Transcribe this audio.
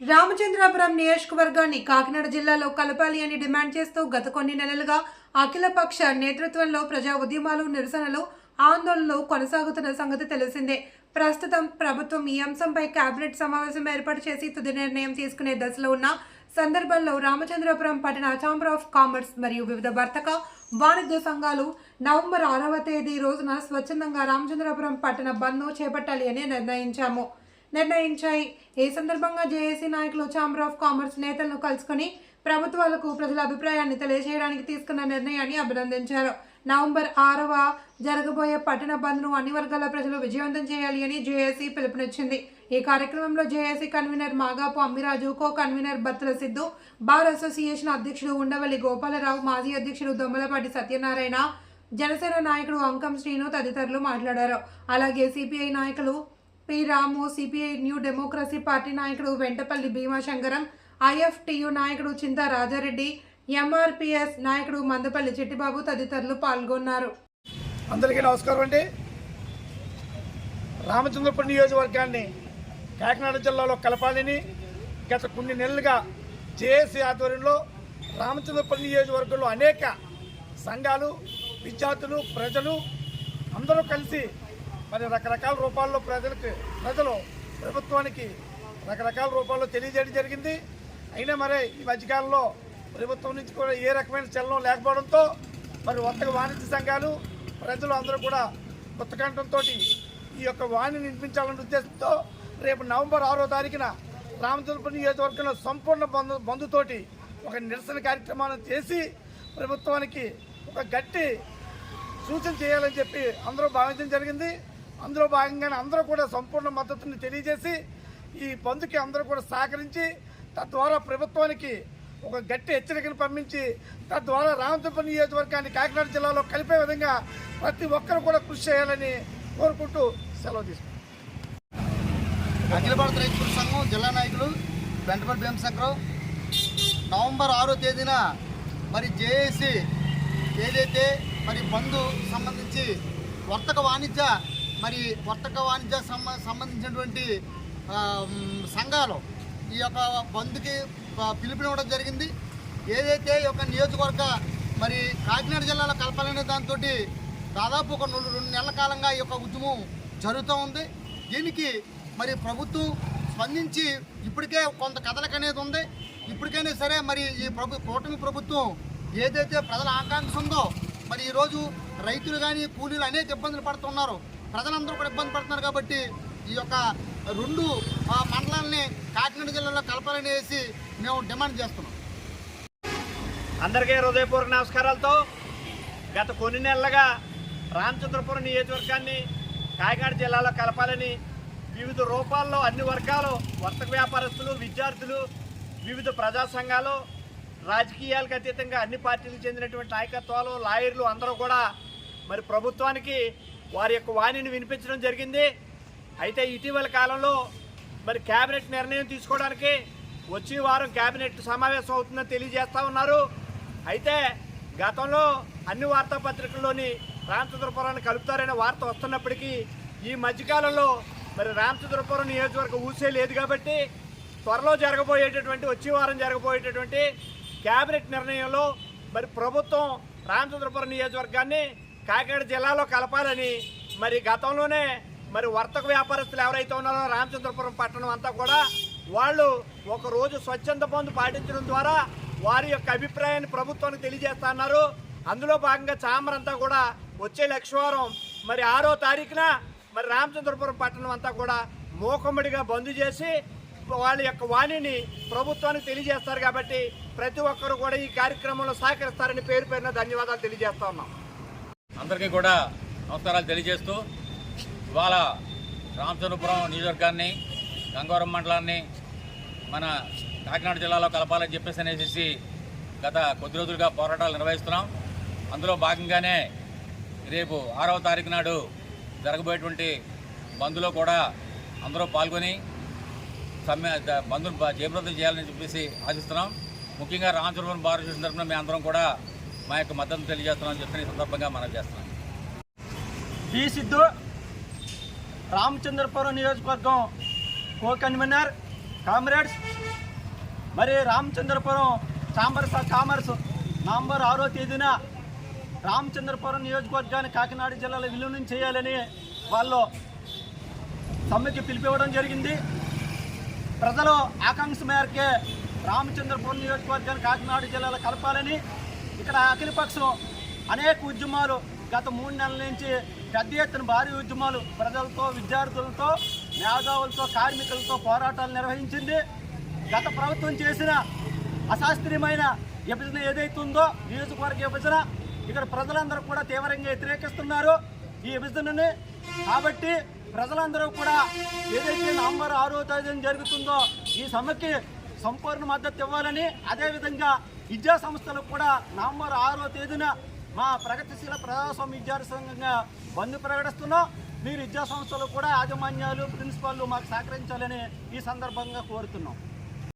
రామచంద్రాపురం నియోజకవర్గాన్ని కాకినాడ జిల్లాలో కలపాలి అని డిమాండ్ చేస్తూ గత కొన్ని నెలలుగా అఖిలపక్ష నేతృత్వంలో ప్రజా ఉద్యమాలు నిరసనలు ఆందోళనలు కొనసాగుతున్న సంగతి తెలిసిందే. ప్రస్తుతం ప్రభుత్వం ఈ అంశంపై కేబినెట్ సమావేశం ఏర్పాటు చేసి తుది నిర్ణయం తీసుకునే దశలో ఉన్న సందర్భంలో రామచంద్రపురం పట్టణ ఛాంబర్ ఆఫ్ కామర్స్ మరియు వివిధ వర్తక వాణిజ్య సంఘాలు నవంబర్ ఆరవ తేదీ రోజున స్వచ్ఛందంగా రామచంద్రపురం పట్టణ బంద్ను చేపట్టాలి అని నిర్ణయించాము. నిర్ణయించాయి. ఈ సందర్భంగా జేఏసీ నాయకులు ఛాంబర్ ఆఫ్ కామర్స్ నేతలను కలుసుకొని ప్రభుత్వాలకు ప్రజల అభిప్రాయాన్ని తెలియజేయడానికి తీసుకున్న నిర్ణయాన్ని అభినందించారు. నవంబర్ ఆరవ జరగబోయే పట్టణ బంద్ను అన్ని వర్గాల ప్రజలు విజయవంతం చేయాలి అని జేఏసీ పిలుపునిచ్చింది. ఈ కార్యక్రమంలో JAC convener Magapu Ammiraju co convener Battula Siddhu bar association అధ్యక్షుడు ఉండవల్లి గోపాలరావు మాజీ అధ్యక్షుడు దొమ్మలపాటి సత్యనారాయణ జనసేన నాయకుడు అంకం శ్రీను తదితరులు మాట్లాడారు. అలాగే సిపిఐ నాయకులు P Ramu CPI New Democracy party నాయకుడు వెంటపల్లి భీమాశంకరం ఐఎఫ్టియు నాయకుడు చింతా రాజారెడ్డి ఎంఆర్పిఎస్ నాయకుడు మందపల్లి చెట్టిబాబు తదితరులు పాల్గొన్నారు. అందరికీ నమస్కారం అండి. రామచంద్రపురం నియోజకవర్గాన్ని కాకినాడ జిల్లాలో కలపాలని గత కొన్ని నెలలుగా జేఏసీ ఆధ్వర్యంలో రామచంద్రపురం నియోజకవర్గంలో అనేక సంఘాలు విద్యార్థులు ప్రజలు అందరూ కలిసి మరి రకరకాల రూపాల్లో ప్రజలకు ప్రజలు ప్రభుత్వానికి రకరకాల రూపాల్లో తెలియజేయడం జరిగింది. అయినా మరి ఈ మధ్యకాలంలో ప్రభుత్వం నుంచి కూడా ఏ రకమైన చలనం లేకపోవడంతో మరి వర్తక వాణిజ్య సంఘాలు ప్రజలు అందరూ కూడా ఉత్తకంఠంతో ఈ యొక్క వాణిని నిర్మించాలనే ఉద్దేశంతో రేపు నవంబర్ ఆరో తారీఖున రామచంద్రపురం నియోజకవర్గంలో సంపూర్ణ బంధు బంధుతోటి ఒక నిరసన కార్యక్రమాన్ని చేసి ప్రభుత్వానికి ఒక గట్టి సూచన చేయాలని చెప్పి అందరూ భావించడం జరిగింది. అందులో భాగంగానే అందరూ కూడా సంపూర్ణ మద్దతుని తెలియజేసి ఈ పందుకి అందరూ కూడా సహకరించి తద్వారా ప్రభుత్వానికి ఒక గట్టి హెచ్చరికను పంపించి తద్వారా రామచంద్రపురం నియోజకవర్గాన్ని కాకినాడ జిల్లాలో కలిపే విధంగా ప్రతి ఒక్కరు కూడా కృషి చేయాలని కోరుకుంటూ సెలవు తీసుకుంటాం అఖిల భారత రైతు సంఘం జిల్లా నాయకులు వెంటపల్లి భీమశంకరావు నవంబర్ ఆరో తేదీన మరి జేఏసీ ఏదైతే మరి బంధు సంబంధించి వర్తక వాణిజ్య మరి వర్తక వాణిజ్య సంబంధించినటువంటి సంఘాలు ఈ యొక్క బంద్కి పిలుపునివ్వడం జరిగింది. ఏదైతే ఈ యొక్క నియోజకవర్గ మరి కాకినాడ జిల్లాలో కలపాలనే దాంతో దాదాపు ఒక రెండు రెండు నెలల కాలంగా ఈ యొక్క ఉద్యమం జరుగుతూ ఉంది. దీనికి మరి ప్రభుత్వం స్పందించి ఇప్పటికే కొంత కథలకు అనేది ఉంది. ఇప్పటికైనా సరే మరి ఈ ప్రభు కూటమి ప్రభుత్వం ఏదైతే ప్రజల ఆకాంక్ష ఉందో మరి ఈరోజు రైతులు కానీ కూలీలు అనేక ఇబ్బందులు పడుతున్నారు. ప్రజలందరూ కూడా ఇబ్బంది పడుతున్నారు కాబట్టి ఈ యొక్క రెండు మండలాల్ని కాకినాడ జిల్లాలో కలపాలని వేసి మేము డిమాండ్ చేస్తున్నాం. అందరికీ హృదయపూర్వక నమస్కారాలతో గత కొన్ని నెలలుగా రామచంద్రపురం నియోజకవర్గాన్ని కాకినాడ జిల్లాలో కలపాలని వివిధ రూపాల్లో అన్ని వర్గాలు వర్తక వ్యాపారస్తులు విద్యార్థులు వివిధ ప్రజా సంఘాలు రాజకీయాలకు అతీతంగా అన్ని పార్టీలకు చెందినటువంటి నాయకత్వాలు లాయర్లు అందరూ కూడా మరి ప్రభుత్వానికి వారి యొక్క వాణిని వినిపించడం జరిగింది. అయితే ఇటీవల కాలంలో మరి కేబినెట్ నిర్ణయం తీసుకోవడానికి వచ్చే వారం కేబినెట్ సమావేశం అవుతుందని తెలియజేస్తూ ఉన్నారు. అయితే గతంలో అన్ని వార్తాపత్రికల్లోని రామచంద్రపురాన్ని కలుపుతారనే వార్త వస్తున్నప్పటికీ ఈ మధ్యకాలంలో మరి రామచంద్రపురం నియోజకవర్గం ఊసే లేదు కాబట్టి త్వరలో జరగబోయేటటువంటి వచ్చే వారం జరగబోయేటటువంటి కేబినెట్ నిర్ణయంలో మరి ప్రభుత్వం రామచంద్రపురం నియోజకవర్గాన్ని కాకినాడ జిల్లాలో కలపాలని మరి గతంలోనే మరి వర్తక వ్యాపారస్తులు ఎవరైతే ఉన్నారో రామచంద్రపురం పట్టణం అంతా కూడా వాళ్ళు ఒకరోజు స్వచ్ఛంద బంధు పాటించడం ద్వారా వారి యొక్క అభిప్రాయాన్ని ప్రభుత్వానికి తెలియజేస్తున్నారు అందులో భాగంగా చామరంతా కూడా వచ్చే లక్షవారం మరి ఆరో తారీఖున మరి రామచంద్రపురం పట్టణం అంతా కూడా మూకమ్మడిగా బంద్ చేసి వాళ్ళ యొక్క వాణిని ప్రభుత్వానికి తెలియజేస్తారు కాబట్టి ప్రతి ఒక్కరు కూడా ఈ కార్యక్రమంలో సహకరిస్తారని పేరు పేరున ధన్యవాదాలు తెలియజేస్తా ఉన్నాం. అందరికీ కూడా నమస్కారాలు తెలియజేస్తూ ఇవాళ రామచంద్రపురం నియోజకవర్గాన్ని గంగవరం మండలాన్ని మన కాకినాడ జిల్లాలో కలపాలని చెప్పేసి అనేసి గత కొద్ది రోజులుగా పోరాటాలు నిర్వహిస్తున్నాం. అందులో భాగంగానే రేపు ఆరవ తారీఖు నాడు జరగబోయేటువంటి బంద్లో కూడా అందరూ పాల్గొని సమ్మె ద- బంద్ను జయప్రదం చేయాలని చెప్పేసి ఆశిస్తున్నాం. ముఖ్యంగా రామచంద్రపురం భారత తరఫున మేము అందరం కూడా మా యొక్క మద్దతు తెలియజేస్తున్నామని చెప్పిన ఈ సందర్భంగా మనం చేస్తున్నాం. పి సిద్ధు రామచంద్రపురం నియోజకవర్గం కో కన్వీనర్ కామ్రేడ్స్ మరి Ramachandrapuram chambers of commerce November ఆరో తేదీన రామచంద్రపురం నియోజకవర్గాన్ని కాకినాడ జిల్లాలో విలీనం చేయాలని వాళ్ళు సమ్మెకి పిలిపివ్వడం జరిగింది. ప్రజలు ఆకాంక్ష మేరకే రామచంద్రపురం నియోజకవర్గాన్ని కాకినాడ జిల్లాలో కలపాలని ఇక్కడ అఖిలపక్షం అనేక ఉద్యమాలు గత మూడు నెలల నుంచి పెద్ద ఎత్తున భారీ ఉద్యమాలు ప్రజలతో విద్యార్థులతో మేధావులతో కార్మికులతో పోరాటాలు నిర్వహించింది. గత ప్రభుత్వం చేసిన అశాస్త్రీయమైన విభజన ఏదైతే ఉందో నియోజకవర్గ విభజన ఇక్కడ ప్రజలందరూ కూడా తీవ్రంగా వ్యతిరేకిస్తున్నారు ఈ విభజనని. కాబట్టి ప్రజలందరూ కూడా ఏదైతే నవంబర్ ఆరో తేదీన జరుగుతుందో ఈ సమ్మెకి సంపూర్ణ మద్దతు ఇవ్వాలని అదేవిధంగా విద్యా సంస్థలకు కూడా నవంబర్ ఆరో తేదీన మా ప్రగతిశీల ప్రజాస్వామ్య విద్యార్థి సంఘంగా బంద్ ప్రకటిస్తున్నాం. మీరు విద్యా సంస్థలు కూడా యాజమాన్యాలు ప్రిన్సిపాల్ మాకు సహకరించాలని ఈ సందర్భంగా కోరుతున్నాం.